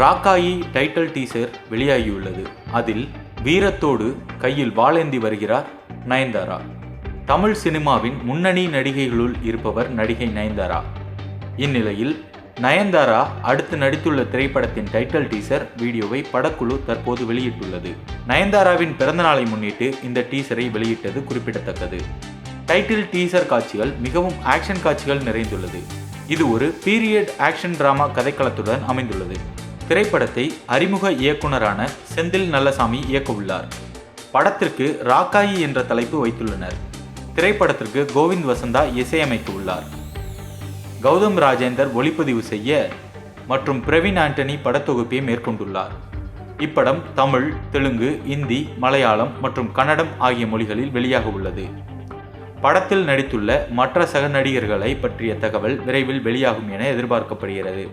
Rakkayi title teaser வெளியாகியுள்ளது. அதில் வீரத்தோடு கையில் வாளேந்தி வருகிறார் நயன்தாரா. தமிழ் சினிமாவின் முன்னணி நடிகைகளுள் இருப்பவர் நடிகை நயன்தாரா. இந்நிலையில் நயன்தாரா அடுத்து நடித்துள்ள திரைப்படத்தின் டைட்டில் டீசர் வீடியோவை படக்குழு தற்போது வெளியிட்டுள்ளது. நயன்தாராவின் பிறந்தநாளை முன்னிட்டு இந்த டீசரை வெளியிட்டது குறிப்பிடத்தக்கது. டைட்டில் டீசர் காட்சிகள் மிகவும் ஆக்ஷன் காட்சிகள் நிறைந்துள்ளது. இது ஒரு பீரியட் ஆக்ஷன் டிராமா கதைக்களத்துடன் அமைந்துள்ளது. திரைப்படத்தை அறிமுக இயக்குனரான செந்தில் நல்லசாமி இயக்கவுள்ளார். படத்திற்கு ராக்காயி என்ற தலைப்பு வைத்துள்ளனர். திரைப்படத்திற்கு கோவிந்த் வசந்தா இசையமைக்க உள்ளார் கௌதம் ராஜேந்தர் ஒளிப்பதிவு செய்ய மற்றும் பிரவீன் ஆண்டனி படத்தொகுப்பை மேற்கொண்டுள்ளார். இப்படம் தமிழ் தெலுங்கு இந்தி மலையாளம் மற்றும் கன்னடம் ஆகிய மொழிகளில் வெளியாக உள்ளது படத்தில் நடித்துள்ள மற்ற சக நடிகர்களை பற்றிய தகவல் விரைவில் வெளியாகும் என எதிர்பார்க்கப்படுகிறது.